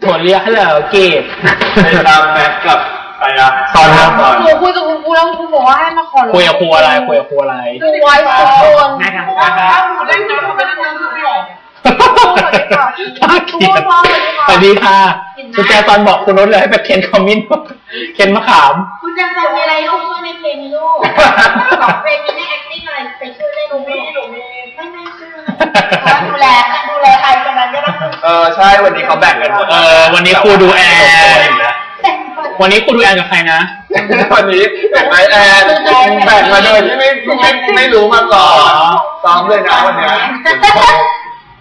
โทรเรียกฮัลโหลเกดไปตามแม็กกับใครนะตอนนั้นก่อนหนูคุยกับคุณครูแล้วคุณครูบอกว่าให้มาขอร้องคุยกับครูอะไรคุยกับครูอะไรครูไว้ทุกคนแม่กันว่าหนูเล่นน้ำทำไมเล่นน้ำไม่ออกน่าเกลียดสวัสดีค่ะ คุณแจตอนบอกคุณนุชเลยให้ไปเคนคอมมินเคนมะขาม คุณจังจะมีอะไรลูกช่วยในเพลงนี้ลูกสองเพลงนี้ใน acting อะไรไปช่วยได้ลูกไม่หนูมีไม่ไม่ช่วยดูแล ออใช่วันนี้เขาแบ่งกันหมดเออวันนี้ครูดูแอน วันนี้ครูดูแอนกับใครนะ วันนี้แบ่งไอแอนแบ่งมาโดยที่ไม่ไม่ไม่รู้มาก่อนซ้อมเลยนะวันเนี้ย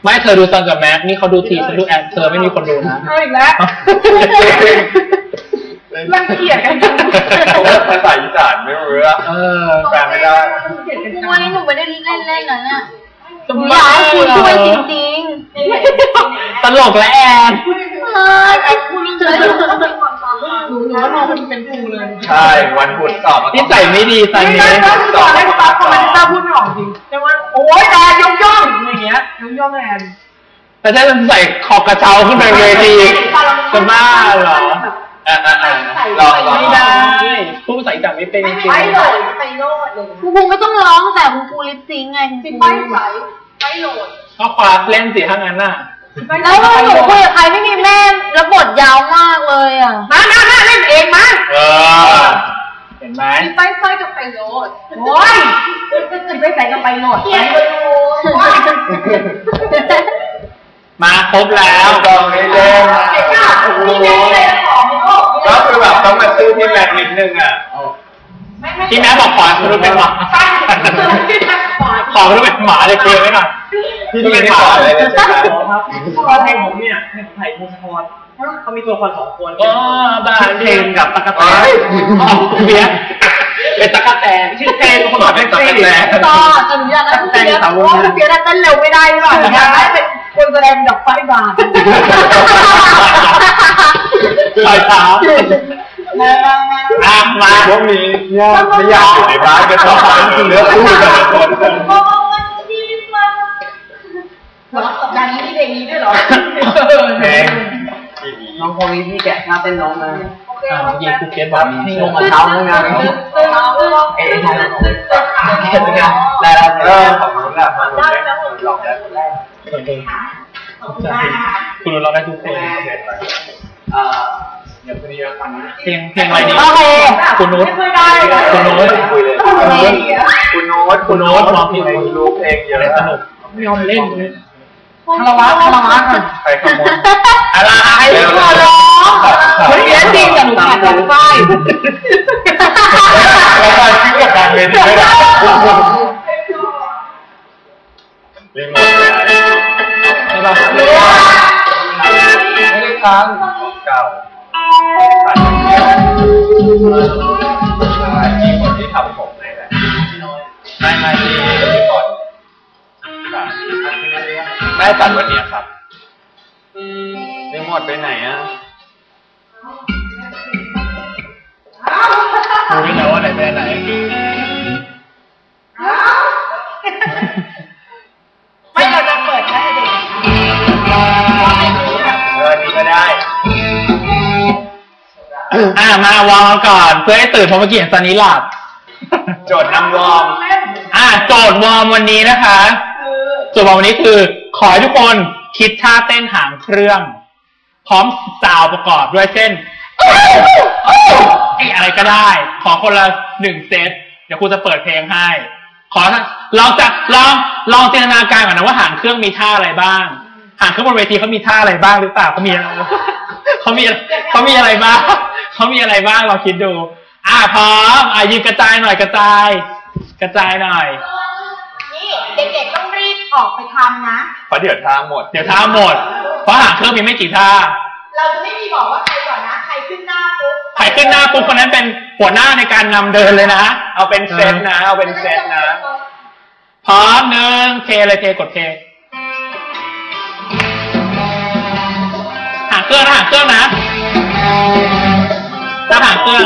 ไม่เธอดูซันกับแม็กนี่เขาดูทีฉันดูแอนเธอไม่มีคนดูนะเอาอีกแล้วรังเกียจกันจังเพราะว่าภาษาอีสานไม่รู้เรื่องเออแปลไม่ได้วันนี้หนูไม่ได้เล่นเล่นนั้นน่ะจะหนูอบ้ายากให้คุณเหรอช่วยจริง ตลกและแอนๆเออไอ้คุณเจอหนูก็เป็นความตามหนูหนูว่าน้องมันเป็นครูเลยใช่ วันพุธสอบนิสัยไม่ดีซันไม่นี้ได้ก็คือตอนแรกตาคอมเมนต์ตาพูดไม่ออกจริงแต่ว่าโอ๊ยแอนยกย่องอย่างเงี้ยยกย่องแอนแต่ถ้าจะใส่ขอบกระเช้าขึ้นไปเวทีจะบ้าเหรออ่าอ่าอ่าลองลองไม่ได้พูดภาษาอีสานไม่เป็นจริงไปเลยไปโลดเลยคุณครูไม่ต้องร้องแต่คุณครูลิปซิงไงคุณครูไปใสไปโหลดๆ ก็คว้าเล่นสิถ้างั้นน่ะแล้วหนูคุยกับใครไม่มีแม่แล้วบทยาวมากเลยอะมามามาเล่นเองมาเออ เห็นไหมไปไฟกับไปโหลดโอ้ยไปใส่กับไปโหลดเขียนไปดูมาครบแล้วลองไม่เล่นนี่แม่เลยของโลกก็คือแบบต้องมาซื้อที่แม็กนิดนึงอะที่แม่บอกขอคุณนุชเป็นหมาขอคุณนุชเป็นหมาเลยเคลียร์ไว้หน่อย พี่ไม่ได้สอนอะไรเลยใช่ไหมครับตอนเพลงผมเนี่ยเพลงไผ่พงศธรเขามีตัวละครสองคนอ๋อบ้าชื่อเพลงกับตะกะแตเอ้นยเบียร์เป็นตะกะแตนชื่อเพลงคนบอกเป็นเพลงต่อจนอยากได้ผู้เสียเพราะผู้เสียเต้นเร็วไม่ได้หรือเปล่าอยากได้เป็นคนแสดงดอกไฟบานลอยเท้าอะมาพวกนี้เนี่ยไม่อยากอยู่ในบ้านกันต่อเลือกคู่แต่ละคน เพลงน้องพอมีพี่แกะท่าเต้นน้องมาอ่าเมื่อกี้ครูเกตบอกมีให้ใช่งงไหมกับเท้าแล้วนะเอ๊ะทำเห็นไหมกันได้แล้วเออขอบคุณนะมาได้แล้วลองได้คนแรกเออใช่คุณรู้เราได้ทุกเพลงเอ่อเดี๋ยวพอดีเราฟังนะเพลงเพลงอะไรดีโอเคคุณนุชไม่ได้คุณนุชคุยเลยคุณโน้ตคุณโน้ตร้องเพลงรู้เพลงเยอะอะไรสนุกไม่ยอมเล่นเลย คารวะคารวะค่ะใครขโมยอะไรขอร้องเฮ้ยเรียนจริงแต่หนูขาดจากไฟแล้วการคิดกับการเรียนไม่ได้รีโมทเลยใช่ป่ะไม่ได้ค้างเก่าตัดเดียวใช่มีคนที่ทำผมเลยแหละไม่ไม่ ได้ตัดวันนี้ครับรีโมทไปไหนอะรู้ไหมว่าไหนเป็นไหนไม่เราจะเปิดแค่เด็กเออนี่ก็ได้อะมาวอร์มก่อน เพื่อให้ตื่นเพราะเมื่อกี้เห็นซันนี้หลับโจทย์นำวอร์มอะโจทย์วอร์มวันนี้นะคะ โจทย์วอร์มวันนี้คือ ขอให้ทุกคนคิดท่าเต้นหางเครื่อง พร้อมซาวประกอบด้วยเช่นไอ้อะไรก็ได้ ขอคนละหนึ่งเซต เดี๋ยวครูจะเปิดเพลงให้ ขอลองจากลองลองจินตนาการก่อนนะว่าหางเครื่องมีท่าอะไรบ้าง หางเครื่องบนเวทีเขามีท่าอะไรบ้างหรือเปล่าเขามีอะไรเขามีเขามีอะไรบ้างเขามีอะไรบ้างลองคิดดู อะพร้อมอะยืนกระจายหน่อยกระจาย กระจายหน่อย องรีบออกไปทำนะ เพราะเดี๋ยวทางหมด เดี๋ยวท่าหมด เพราะหางเครื่องมีไม่กี่ท่า เราจะไม่มีบอกว่าใครก่อนนะ ใครขึ้นหน้าปุ๊บใครขึ้นหน้าปุ๊บคนนั้นเป็นหัวหน้าในการนำเดินเลยนะ เอาเป็นเซตนะ เอาเป็นเซตนะ พร้อมหนึ่งเทเลยเทกดเทหางเครื่องนะหางเครื่องนะถ้าหางเครื่อง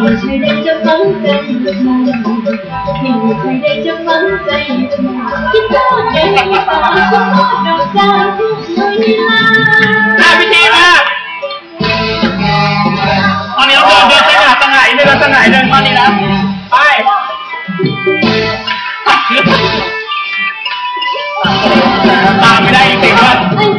วอ้าวอ้าวหาเสื้อหาเสื้อหาเสื้ออ้าวไม่ใช่ได้จะฟังใจไม่ใช่ได้จะฟังใ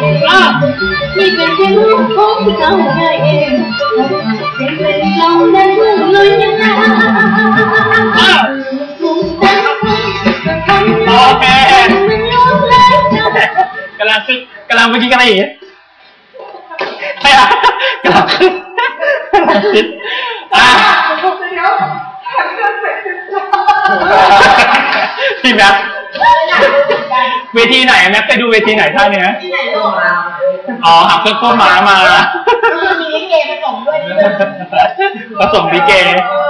เขาใจเองนี่เป็นแค่ลูกของเขาเองเป็นเป็นลมและมือเลยยังไงโอเคกำลังขึ้นกำลังเมื่อกี้กำลังอีกใช่ไหมกำลังขึ้นกำลังขึ้นอะพี่แม็กเวทีไหนแม็กไปดูเวทีไหนท่านเนี่ย ที่ไหนลูกอ๋อหักเครื่องก้มหมามา มีลิเกผสมด้วยนี่เลยผสมดีเก เออ